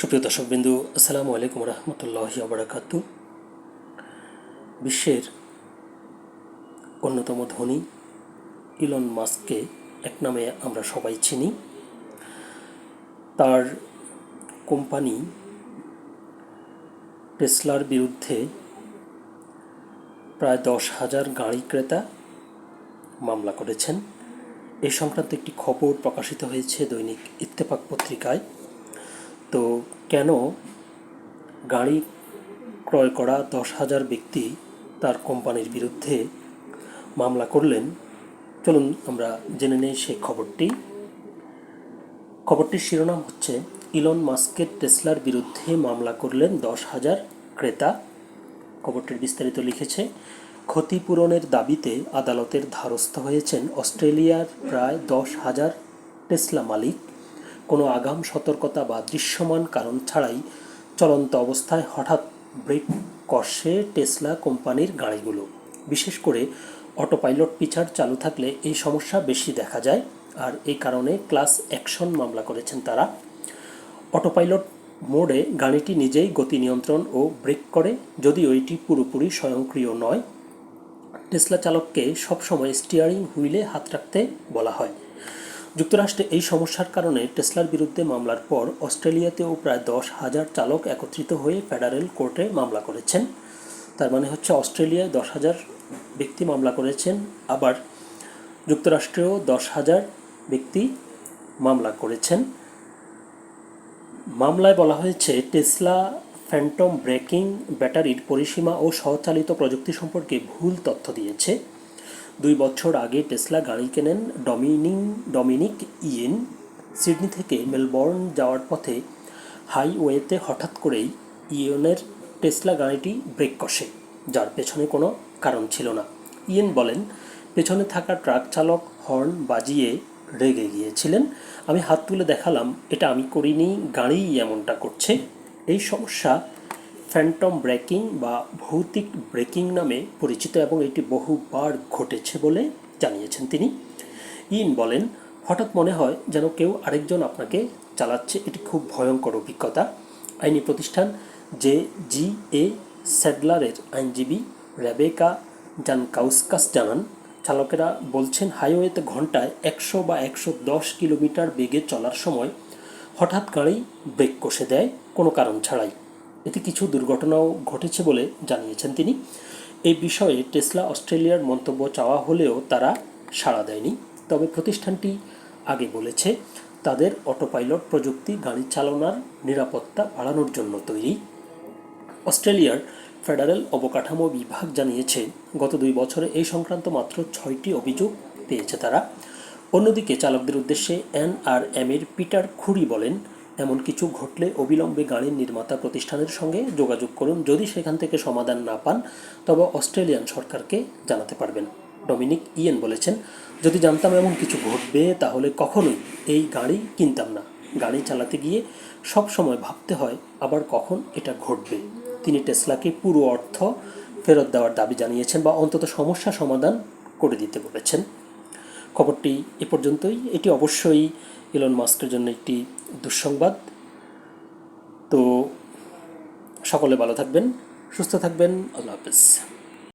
সুপ্রিয় দর্শকবিন্দু, আসসালামু আলাইকুম রহমতুল্লাহ আবরাকাত বিশ্বের অন্যতম ধনী ইলন মাস্ককে এক নামে আমরা সবাই চিনি। তার কোম্পানি টেসলার বিরুদ্ধে প্রায় দশ হাজার গাড়ি ক্রেতা মামলা করেছেন। এ সংক্রান্ত একটি খবর প্রকাশিত হয়েছে দৈনিক ইত্তেফাক পত্রিকায়। তো কেন গাড়ি ক্রয় করা দশ হাজার ব্যক্তি তার কোম্পানির বিরুদ্ধে মামলা করলেন? চলুন আমরা জেনে নেই সেই খবরটি। খবরটির শিরোনাম হচ্ছে, ইলন মাস্কের টেসলার বিরুদ্ধে মামলা করলেন দশ হাজার ক্রেতা। খবরটির বিস্তারিত লিখেছে, ক্ষতিপূরণের দাবিতে আদালতের ধারস্থ হয়েছেন অস্ট্রেলিয়ার প্রায় দশ হাজার টেসলা মালিক। কোনো আগাম সতর্কতা বা দৃশ্যমান কারণ ছাড়াই চলন্ত অবস্থায় হঠাৎ ব্রেক কষে টেসলা কোম্পানির গাড়িগুলো। বিশেষ করে অটোপাইলট পিছার চালু থাকলে এই সমস্যা বেশি দেখা যায় আর এই কারণে ক্লাস অ্যাকশন মামলা করেছেন তারা। অটোপাইলট মোডে গাড়িটি নিজেই গতি নিয়ন্ত্রণ ও ব্রেক করে, যদিও এটি পুরোপুরি স্বয়ংক্রিয় নয়। টেসলা চালককে সবসময় স্টিয়ারিং হুইলে হাত রাখতে বলা হয়। যুক্তরাষ্ট্রে এই সমস্যার কারণে টেসলার বিরুদ্ধে মামলার পর অস্ট্রেলিয়াতেও প্রায় দশ হাজার চালক একত্রিত হয়ে ফেডারেল কোর্টে মামলা করেছেন। তার মানে হচ্ছে অস্ট্রেলিয়ায় দশ হাজার ব্যক্তি মামলা করেছেন, আবার যুক্তরাষ্ট্রেও দশ হাজার ব্যক্তি মামলা করেছেন। মামলায় বলা হয়েছে, টেসলা ফ্যান্টম ব্রেকিং ব্যাটারির পরিসীমা ও স্বচালিত প্রযুক্তি সম্পর্কে ভুল তথ্য দিয়েছে। দুই বছর আগে টেসলা গাড়ি কেনেন ডমিনিং ডমিনিক ইয়েন। সিডনি থেকে মেলবোর্ন যাওয়ার পথে হাইওয়েতে হঠাৎ করেই ইয়েনের টেসলা গাড়িটি ব্রেক কষে, যার পেছনে কোনো কারণ ছিল না। ইয়েন বলেন, পেছনে থাকা ট্রাক চালক হর্ন বাজিয়ে রেগে গিয়েছিলেন। আমি হাত তুলে দেখালাম, এটা আমি করিনি, গাড়িই এমনটা করছে। এই সমস্যা ফ্যান্টম ব্রেকিং বা ভৌতিক ব্রেকিং নামে পরিচিত এবং এটি বহুবার ঘটেছে বলে জানিয়েছেন তিনি। ইন বলেন, হঠাৎ মনে হয় যেন কেউ আরেকজন আপনাকে চালাচ্ছে, এটি খুব ভয়ঙ্কর অভিজ্ঞতা। আইনি প্রতিষ্ঠান যে জি এ স্যাডলারের আইনজীবী রেবেকা জানকাউস্কাস জানান, চালকেরা বলছেন, হাইওয়েতে ঘন্টায় একশো বা একশো দশ কিলোমিটার বেগে চলার সময় হঠাৎ গাড়ি ব্রেক কষে দেয়, কোনো কারণ ছাড়াই। এতে কিছু দুর্ঘটনাও ঘটেছে বলে জানিয়েছেন তিনি। এই বিষয়ে টেসলা অস্ট্রেলিয়ার মন্তব্য চাওয়া হলেও তারা সাড়া দেয়নি। তবে প্রতিষ্ঠানটি আগে বলেছে, তাদের অটোপাইলট প্রযুক্তি, গাড়ি চালানোর নিরাপত্তা বাড়ানোর জন্য তৈরি। অস্ট্রেলিয়ার ফেডারেল অবকাঠামো বিভাগ জানিয়েছে, গত দুই বছরে এই সংক্রান্ত মাত্র ছয়টি অভিযোগ পেয়েছে তারা। অন্যদিকে চালকদের উদ্দেশ্যে এনআরএম এর পিটার খুরি বলেন এমন কিছু ঘটলে অবিলম্বে গাড়ির নির্মাতা প্রতিষ্ঠানের সঙ্গে যোগাযোগ করুন। যদি সেখান থেকে সমাধান না পান, তবে অস্ট্রেলিয়ান সরকারকে জানাতে পারবেন। ডমিনিক ইয়েন বলেছেন, যদি জানতাম এমন কিছু ঘটবে, তাহলে কখনোই এই গাড়ি কিনতাম না। গাড়ি চালাতে গিয়ে সব সময় ভাবতে হয়, আবার কখন এটা ঘটবে? তিনি টেসলাকে পুরো অর্থ ফেরত দেওয়ার দাবি জানিয়েছেন বা অন্তত সমস্যা সমাধান করে দিতে বলেছেন। খবরটি এ পর্যন্তই। এটি অবশ্যই ইলন মাস্কের জন্য একটি দুঃসংবাদ। তো সকলে ভালো থাকবেন সুস্থ থাকবেন আল্লাহ হাফেজ।